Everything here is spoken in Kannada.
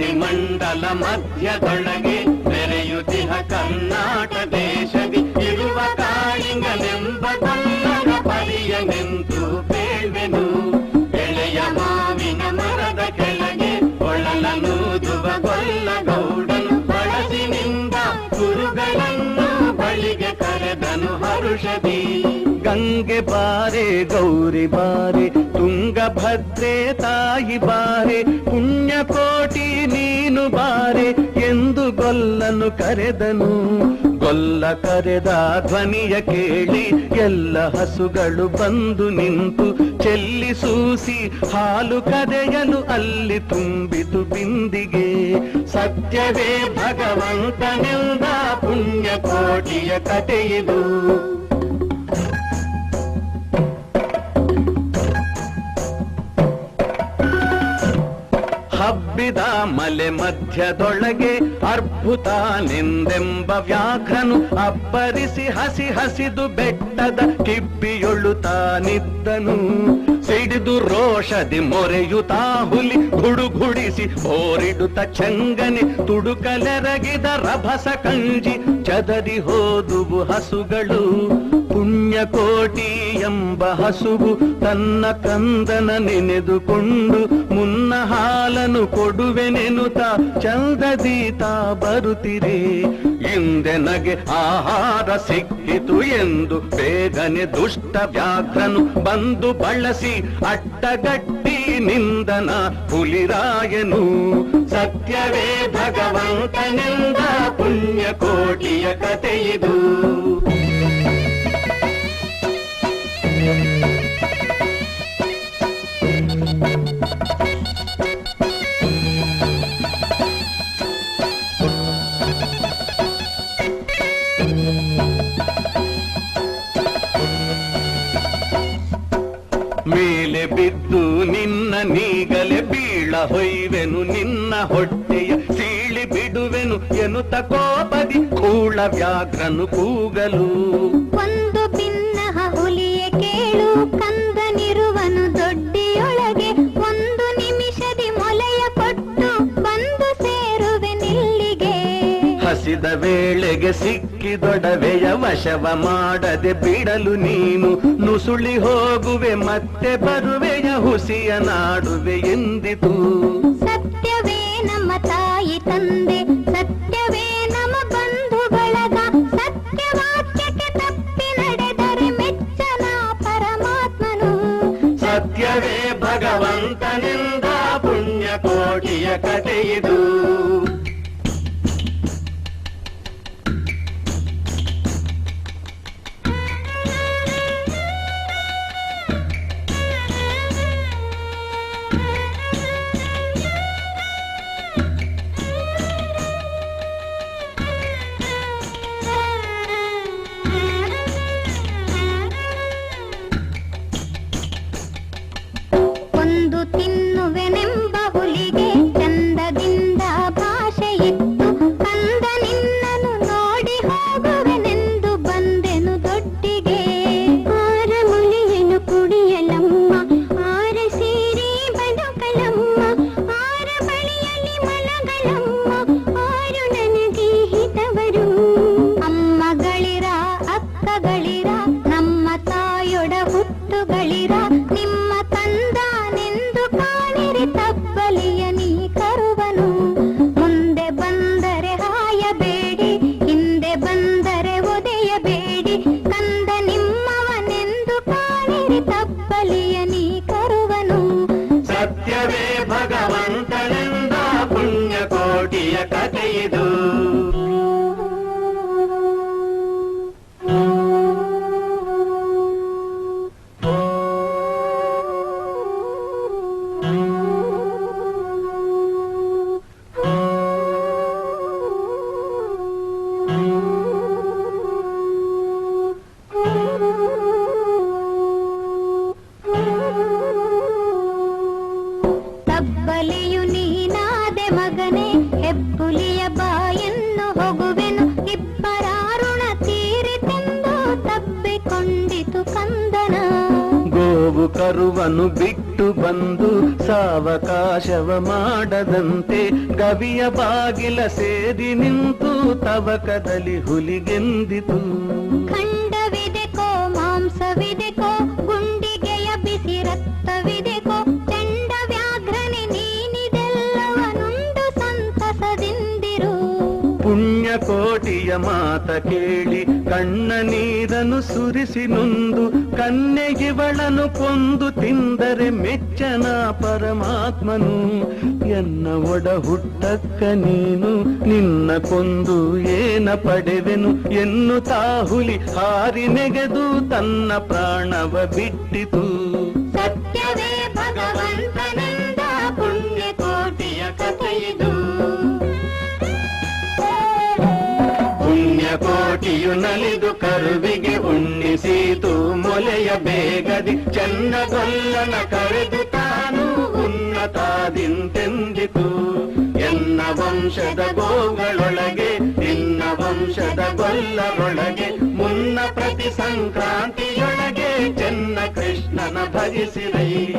ಮಂಡಲ ಮಧ್ಯದೊಳಗೆ ನೆರೆಯುತಿಹ ಕರ್ನಾಟ ದೇಶದಿ ಇರುವ ಕಾಳಿಂಗನೆಂಬ ಕನ್ನಡ ಪರಿಯ ನಿಂತು ಬೇಳ್ವೆನು. ಎಳೆಯ ಮಾವಿನ ಮರದ ಕೆಳಗೆ ಒಳಲನೂದುವ ಗೊಲ್ಲ ಗೌಡನು ಬಳಸಿನಿಂದ ಗುರುಗಳನ್ನು ಬಳಿಗೆ ಕರೆದನು ಹರುಷದಿ. ಗಂಗೆ ಬಾರೆ, ಗೌರಿ ಬಾರೆ ತುಂಗಭದ್ರೆ ತಾಯಿ ಬಾರೆ, ಪುಣ್ಯಕೋಟಿ ನೀನು ಬಾರೆ ಎಂದು ಗೊಲ್ಲನು ಕರೆದನು. ಗೊಲ್ಲ ಕರೆದ ಧ್ವನಿಯ ಕೇಳಿ ಎಲ್ಲ ಹಸುಗಳು ಬಂದು ನಿಂತು ಚೆಲ್ಲಿ ಸೂಸಿ ಹಾಲು ಕದೆಯಲು ಅಲ್ಲಿ ತುಂಬಿತು ಬಿಂದಿಗೆ. ಸತ್ಯವೇ ಭಗವಂತನೆಂದ ಪುಣ್ಯಕೋಟಿಯ ಕಥೆಯಿದು ಹಬ್ಬಿದ ಮಲೆ ಮಧ್ಯದೊಳಗೆ ಅರ್ಭುತನೆಂದೆಂಬ ವ್ಯಾಘ್ರನು ಅಬ್ಬರಿಸಿ ಹಸಿ ಹಸಿದು ಬೆಟ್ಟದ ಕಿಬ್ಬಿಯೊಳ್ಳುತ್ತಾನಿದ್ದನು ಸಿಡಿದು ರೋಷದಿ ಮೊರೆಯುತ್ತಾ ಹುಲಿ ಗುಡುಗುಡಿಸಿ ಓರಿಡುತ್ತ ಚಂಗನೆ ತುಡುಕಲೆರಗಿದ ರಭಸ ಕಂಜಿ ಚದರಿ ಹೋದುವು ಹಸುಗಳು. ಪುಣ್ಯಕೋಟಿ ಎಂಬ ಹಸುವು ತನ್ನ ಕಂದನ ನೆನೆದುಕೊಂಡು ಮುನ್ನ ಹಾಲನು ಕೊಡುವೆನೆನುತ ಚಂದದೀತ ಬರುತ್ತಿರಿ. ಹಿಂದೆ ನಗೆ ಆಹಾರ ಸಿಕ್ಕಿತು ಎಂದು ಬೇಗನೆ ದುಷ್ಟ ವ್ಯಾಘ್ರನು ಬಂದು ಬಳಸಿ ಅಟ್ಟಗಟ್ಟಿ ನಿಂದನ ಹುಲಿರಾಯನು. ಸತ್ಯವೇ ಪುಣ್ಯ ಕೋಟಿಯ ಕಥೆಯಿದು ನಿನ್ನ ನೀಗಲೆ ಬೀಳ ಹೊಯ್ವೆನು ನಿನ್ನ ಹೊಟ್ಟೆಯ ಸೀಳಿ ಬಿಡುವೆನು ಎನ್ನುತ್ತ ಕೋಪದಿ ಕೂಳ ವ್ಯಾಘ್ರನು ಕೂಗಲು. ಒಂದು ಹಸಿದ ವೇಳೆಗೆ ಸಿಕ್ಕಿದೊಡವೆಯ ವಶವ ಮಾಡದೆ ಬಿಡಲು ನೀನು ನುಸುಳಿ ಹೋಗುವೆ ಮತ್ತೆ ಬರುವೆಯ ಹುಸಿಯ ನಾಡುವೆ ಎಂದಿತು. ಸತ್ಯವೇ ನಮ್ಮ ತಾಯಿ ತಂದೆ ಸತ್ಯವೇ ನಮ್ಮ ಬಂಧು ಬಳಗ ಸತ್ಯವಾಕ್ಯಕ್ಕೆ ತಪ್ಪಿ ನಡೆದರೆ ಮೆಚ್ಚನ ಪರಮಾತ್ಮನು. ಸತ್ಯವೇ ಭಗವಂತನಿಂದ ಪುಣ್ಯಕೋಟಿಯ ಕಥೆಯಿದು ನನಗೆ ಕರುವನು ಬಿಟ್ಟು ಬಂದು ಸಾವಕಾಶವ ಮಾಡದಂತೆ ಗವಿಯ ಬಾಗಿಲ ಸೇರಿ ನಿಂತು ತವಕದಲ್ಲಿ ಹುಲಿಗೆಂದಿತು. ಖಂಡವಿದೆಕೋ ಮಾಂಸವಿದೆಕೋ ಗುಂಡಿಗೆಯ ಬಿಸಿ ರಕ್ತವಿದೆಕೋ ಚಂಡ ವ್ಯಾಘ್ರನೆ ನೀನಿದೆಲ್ಲವನುಂಡು ಸಂತಸದಿಂದಿರು. ಪುಣ್ಯ ಕೋಟಿಯ ಮಾತ ಕೇಳಿ ಕಣ್ಣ ನೀರನ್ನು ಸುರಿಸಿ ನೊಂದು ಕನ್ಯೆಗಿವಳನು ಕೊಂದು ತಿಂದರೆ ಮೆಚ್ಚನ ಪರಮಾತ್ಮನು. ಎನ್ನ ಒಡ ಹುಟ್ಟಕ್ಕ ನೀನು ನಿನ್ನ ಕೊಂದು ಏನ ಪಡೆವೆನು? ಎನ್ನುತ್ತಾ ಹುಲಿ ಹಾರಿ ನೆಗೆದು ತನ್ನ ಪ್ರಾಣವ ಬಿಟ್ಟಿತು. ಸತ್ಯವೇ ಭಗವಂತನಿಂದ ಪುಣ್ಯ ಕೋಟಿಯ ಕಥೆಯಿದು ನಲಿದು ಕರುವಿಗೆ ಉಣ್ಣಿಸೀತು. ಮೊಲೆಯ ಬೇಗದಿ ಚೆನ್ನಗೊಲ್ಲನ ಕರೆದು ತಾನು ಉನ್ನತಾದಿಂತೆಂದಿತು. ಎನ್ನ ವಂಶದ ಗೋಗಳೊಳಗೆ, ನಿನ್ನ ವಂಶದ ಗೊಲ್ಲರೊಳಗೆ, ಮುನ್ನ ಪ್ರತಿ ಸಂಕ್ರಾಂತಿಯೊಳಗೆ ಚೆನ್ನ ಕೃಷ್ಣನ ಭಜಿಸಿರೈ